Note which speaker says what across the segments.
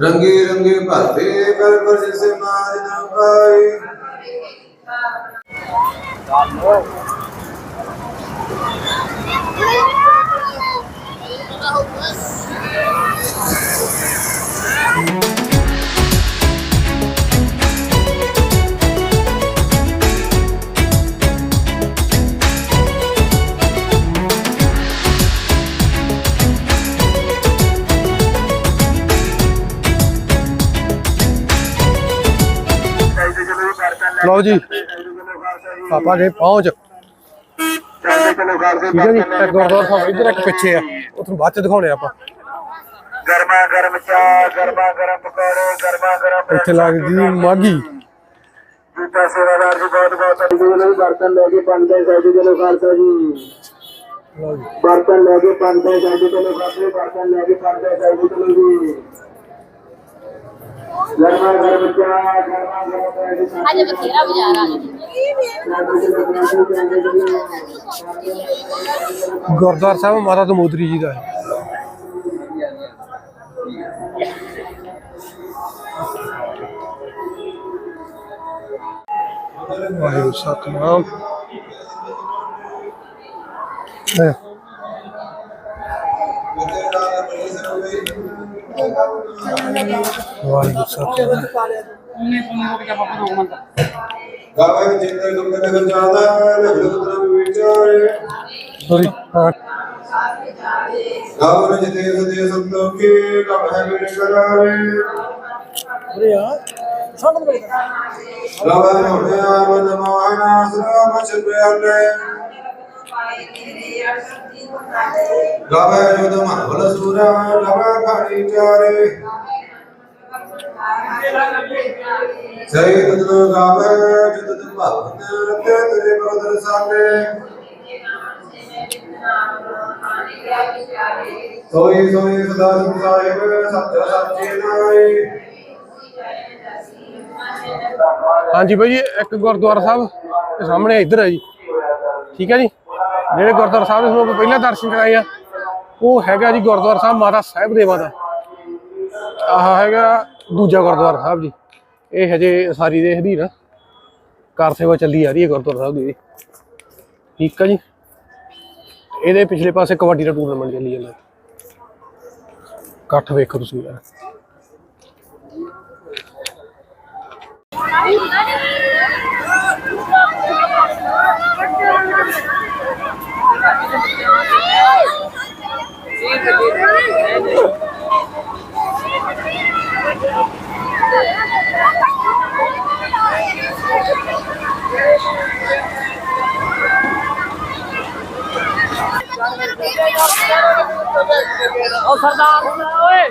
Speaker 1: रंगे रंगे पाते कर पर जैसे मार ना
Speaker 2: ਲਓ ਜੀ। ਪਾਪਾ ਗਏ ਪਹੁੰਚ। ਠੀਕ ਹੈ ਜੀ ਇੱਕ ਗੁਰਦੁਆਰਾ ਸਾਹਿਬ ਇੱਧਰ ਇੱਕ ਪਿੱਛੇ ਆ। ਉਥੋਂ ਬਾਅਦ ਚ ਦਿਖਾਉਣੇ ਆਪਾਂ।
Speaker 3: ਗਰਮਾ ਗਰਮ ਚਾਹ ਗਰਮਾ ਗਰਮ ਪਕੌੜੇ ਗਰਮਾ ਗਰਮ
Speaker 2: ਇੱਥੇ ਲੱਗਦੀ ਮਾਗੀ
Speaker 3: ਜੂਤਾ ਸੇਵਾਦਾਰ ਜੀ ਬਹੁਤ ਬਹੁਤ ਧੰਨਵਾਦ। ਜੀ ਬਰਤਨ ਲੈ ਕੇ ਪੰਦੇ ਸਾਡੀ ਚਲੋ ਖਾਲਸਾ ਜੀ।
Speaker 2: ਲਓ ਜੀ।
Speaker 3: ਬਰਤਨ ਲੈ ਕੇ ਪੰਦੇ ਸਾਡੀ ਚਲੋ ਖਾਲਸਾ ਬਰਤਨ ਲੈ ਕੇ ਪੰਦੇ ਸਾਡੀ ਚਲੋ ਜੀ। ਗਰਮਾ ਗਰਮ ਚਾਹ ਗਰਮਾ ਗਰਮ ਪਕੌੜੇ
Speaker 4: ਅੱਜ ਬਥੇਰਾ ਬਾਜ਼ਾਰ ਆ
Speaker 2: ਗੁਰਦੁਆਰਾ ਸਾਹਿਬ ਮਾਤਾ ਦਮੋਦਰੀ ਜੀ ਦਾ ਹੈ। ਵਾਹਿਗੁਰੂ ਸਤਨਾਮ। ਲੈ ਹਾਂ
Speaker 1: गावे जिते सदे संतों के कब है मेरे करारे गावे होने आमद मोहना सरा मचल ਗਾਵੇ ਜੁਦ ਮਹਲ ਸੂਰਾ ਲਵਾ ਘਾੜੀ ਚਾਰੇ ਸਹੀ ਤਨ ਗਾਵੇ ਜੁਦ ਭਗਤ ਤੇ ਤੇਰੇ ਬਦਰ ਸਾਨੇ ਸੋਈ ਸੋਈ ਸਦਾ ਸਾਹਿਬ ਸਤਿ ਸੱਚੇ ਨਾਏ
Speaker 2: ਹਾਂਜੀ ਭਾਈ ਇੱਕ ਗੁਰਦੁਆਰਾ ਸਾਹਿਬ ਸਾਹਮਣੇ ਇੱਧਰ ਹੈ ਜੀ। ਠੀਕ ਹੈ ਜੀ? ਜਿਹੜੇ ਗੁਰਦੁਆਰਾ ਸਾਹਿਬ ਦੇ ਤੁਹਾਨੂੰ ਆਪਾਂ ਪਹਿਲਾਂ ਦਰਸ਼ਨ ਕਰਾਏ ਆ, ਉਹ ਹੈਗਾ ਜੀ ਗੁਰਦੁਆਰਾ ਸਾਹਿਬ ਮਾਤਾ ਸਾਹਿਬ ਦੇਵਾ ਦਾ। ਆਹ ਹੈਗਾ ਦੂਜਾ ਗੁਰਦੁਆਰਾ ਸਾਹਿਬ ਜੀ। ਇਹ ਹਜੇ ਸਾਰੀ ਦੇ ਅਧੀਨ ਆ। ਕਾਰ ਸੇਵਾ ਚੱਲੀ ਆ ਰਹੀ ਹੈ ਗੁਰਦੁਆਰਾ ਸਾਹਿਬ ਦੀ। ਠੀਕ ਆ ਜੀ। ਇਹਦੇ ਪਿਛਲੇ ਪਾਸੇ ਕਬੱਡੀ ਦਾ ਟੂਰਨਾਮੈਂਟ ਚੱਲੀ ਜਾਂਦਾ। ਇਕੱਠ ਵੇਖੋ ਤੁਸੀਂ ਯਾਰ।
Speaker 4: ਉਹ ਸਰਦਾਰ। ਓਏ।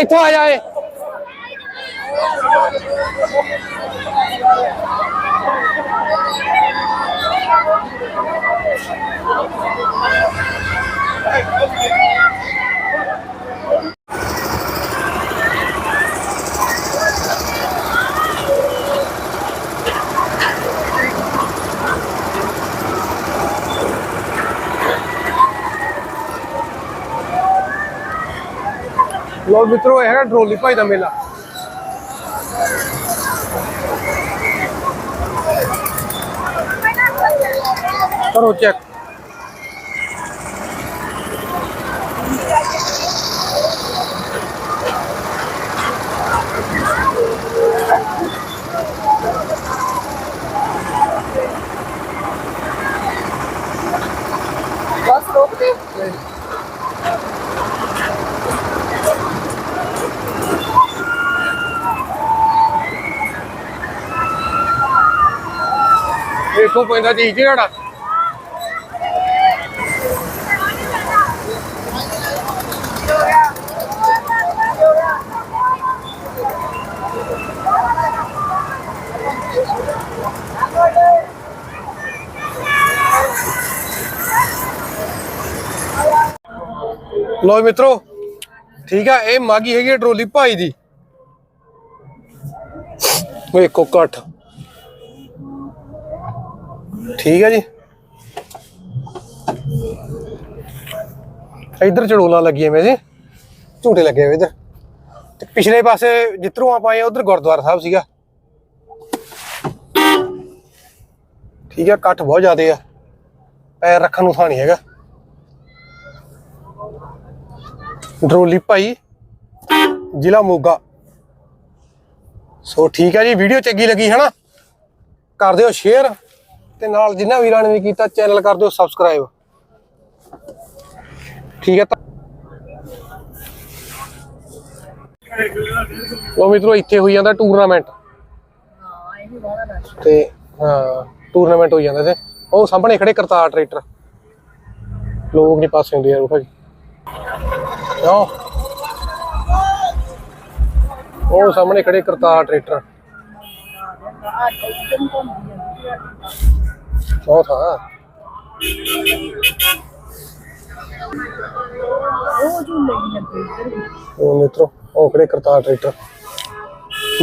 Speaker 2: ਇੱਥੋਂ ਆ ਜਾਏ ਲੋ ਮਿੱਤਰੋ ਇਹ ਹੈਗਾ ਢੋਲੀ ਭਾਈ ਦਾ ਮੇਲਾ। ਕਰੋ ਚੈੱਕ
Speaker 4: ਬਸ ਰੋਕ ਦੇ
Speaker 2: ਦੇਖੋ ਪੈਂਦਾ ਜੀ ਜਿਹੜਾ ਲੋ ਮਿੱਤਰੋ, ਠੀਕ ਆ, ਇਹ ਮਾਗੀ ਹੈਗੀ ਆ ਟਰੋਲੀ ਭਾਈ ਦੀ। ਓਏ ਇੱਕੋ ਕੱਠ ਠੀਕ ਹੈ ਜੀ। ਇਧਰ ਚੜੋਲਾ ਲੱਗੀਆਂ ਮੈਂ ਜੀ। ਝੂਟੇ ਲੱਗੇ ਹੋਏ ਇਧਰ। ਤੇ ਪਿਛਲੇ ਪਾਸੇ ਜਿੱਧਰੋਂ ਆਪਾਂ ਆਏ, ਉਧਰ ਗੁਰਦੁਆਰਾ ਸਾਹਿਬ ਸੀਗਾ। ਠੀਕ ਹੈ ਇਕੱਠ ਬਹੁਤ ਜ਼ਿਆਦੇ ਆ। ਪੈਰ ਰੱਖਣ ਨੂੰ ਥਾਣੀ ਹੈਗਾ। ਡਰੋਲੀ ਭਾਈ, ਜ਼ਿਲ੍ਹਾ ਮੋਗਾ। ਸੋ ਠੀਕ ਹੈ ਜੀ ਵੀਡੀਓ ਚੰਗੀ ਲੱਗੀ ਹੈ ਨਾ ਕਰ ਦਿਓ ਸ਼ੇਅਰ ਤੇ ਨਾਲ ਜਿੰਨਾ ਵੀਰਾਂ ਨੇ ਵੀ ਕੀਤਾ ਚੈਨਲ ਕਰ ਦਿਓ ਸਬਸਕ੍ਰਾਈਬ ਠੀਕ ਹੈ ਤਾਂ ਉਹ ਮਿੱਤਰੋ, ਇੱਥੇ ਹੋਈ ਜਾਂਦਾ ਟੂਰਨਾਮੈਂਟ ਤੇ, ਹਾਂ ਟੂਰਨਾਮੈਂਟ ਹੋ ਜਾਂਦਾ ਤੇ। ਉਹ ਸਾਹਮਣੇ ਖੜੇ ਕਰਤਾਰ ਟਰੈਕਟਰ ਲੋਕ ਨਹੀਂ ਪਾਸੇ ਹੁੰਦੇ ਯਾਰ ਉਹ ਭਾਜੀ ਕਿਉਂ ਉਹ ਸਾਹਮਣੇ ਖੜੇ ਕਰਤਾਰ ਟਰੈਕਟਰ
Speaker 4: ਜਾਂਦੀ ਆ
Speaker 2: ਉਹ ਥਾਂ
Speaker 4: ਉਹ ਝੂਲੇ ਵੀ ਲੱਗੇ ਇੱਧਰ ਵੀ।
Speaker 2: ਉਹ ਮਿੱਤਰੋ ਉਹ ਖੜੇ ਕਰਤਾਰ ਟਰੈਕਟਰ?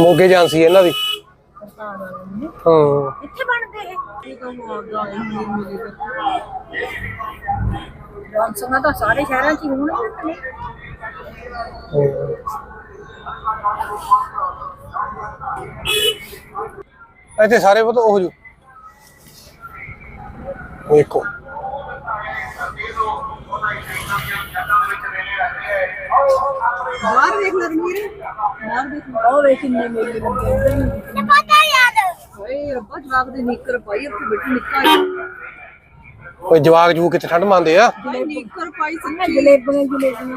Speaker 2: ਮੋਗੇ ਜਾਂਸੀ ਇਹਨਾਂ ਦੀ। ਹਾਂ।
Speaker 4: ਇੱਥੇ ਬਣਦੇ ਇਹ? ਇਹ ਤਾਂ ਸਾਰੇ ਸ਼ਹਿਰਾਂ 'ਚ ਹੀ ਹੋਣਗੇ
Speaker 2: ਇੱਥੇ ਸਾਰੇ ਉਹ ਜੋ। ਵੇਖੋ
Speaker 4: ਬਾਹਰ ਵੇਖ ਲੈ ਬਾਹਰ ਉਹ ਵੇਖ ਕਿੰਨੇ ਮੇਲੇ ਲੱਗੇ ਇੱਧਰ ਨੂੰ। ਪਤਾ ਯਾਦ ਓਏ ਰੱਬਾ ਜਵਾਬ ਦੇ ਨਿੱਕਰ ਪਾਈ ਉੱਥੇ ਬੈਠੀ ਨਿੱਕਾ ਜਿਹਾ।
Speaker 2: ਕੋਈ ਜਵਾਕ ਜੂ ਕਿੱਥੇ ਠੰਡ ਮੰਨਦੇ ਆ?
Speaker 4: ਨਿੱਕਰ ਪਾਈ ਸੀ ਜਲੇਬੀਆਂ ਜਲੇਬੀਆਂ।